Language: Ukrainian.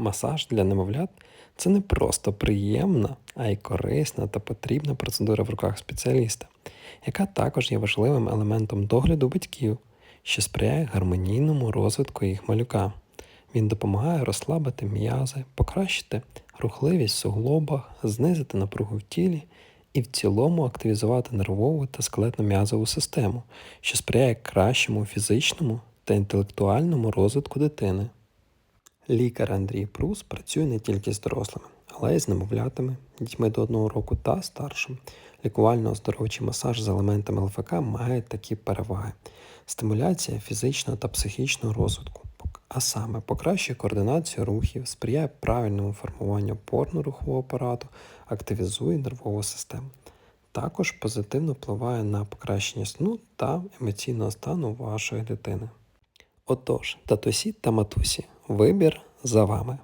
Масаж для немовлят це не просто приємна, а й корисна та потрібна процедура в руках спеціаліста, яка також є важливим елементом догляду батьків, що сприяє гармонійному розвитку їх малюка. Він допомагає розслабити м'язи, покращити рухливість в суглобах, знизити напругу в тілі і в цілому активізувати нервову та скелетно-м'язову систему, що сприяє кращому фізичному та інтелектуальному розвитку дитини. Лікар Андрій Прус працює не тільки з дорослими, але й з немовлятами, дітьми до одного року та старшим. Лікувально-оздоровчий масаж з елементами ЛФК має такі переваги: стимуляція фізичного та психічного розвитку, а саме покращує координацію рухів, сприяє правильному формуванню опорно-рухового апарату, активізує нервову систему. Також позитивно впливає на покращення сну та емоційного стану вашої дитини. Отож, татусі та матусі, вибір за вами.